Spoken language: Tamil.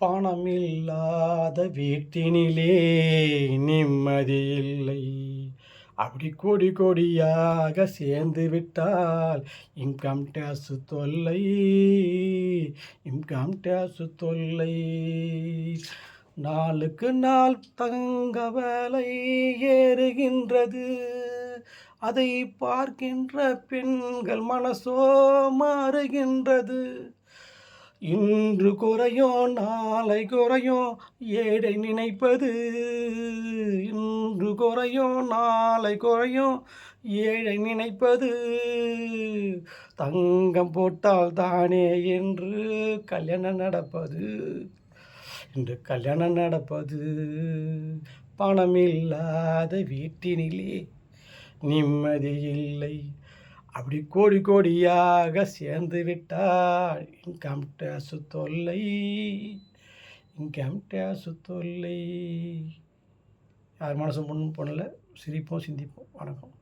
பணமில்லாத வீட்டினிலே நிம்மதி இல்லை. அப்படி கோடி கோடியாக சேர்ந்து விட்டால் இன்கம் டேக்ஸ் தொல்லை. இன்கம் டேக்ஸ் தொல்லை. நாளுக்கு நாள் தங்க வேலை ஏறுகின்றது. அதை பார்க்கின்ற பெண்கள் மனசோ மாறுகின்றது. இன்று குறையும் நாளை குறையும் ஏழை நினைப்பது. இன்று குறையும் நாளை குறையும் ஏழை நினைப்பது. தங்கம் போட்டால் தானே என்று கல்யாணம் நடப்பது. இன்று கல்யாணம் நடப்பது. பணமில்லாத வீட்டினிலே நிம்மதி இல்லை. அப்படி கோடி கோடியாக சேர்ந்து விட்டால் இன்கம் டேக்ஸ் தொல்லை இன்கம் டேக்ஸ் தொல்லை. யார் மனசும் முன் பண்ணல சிரிப்போம் சிந்திப்போம். வணக்கம்.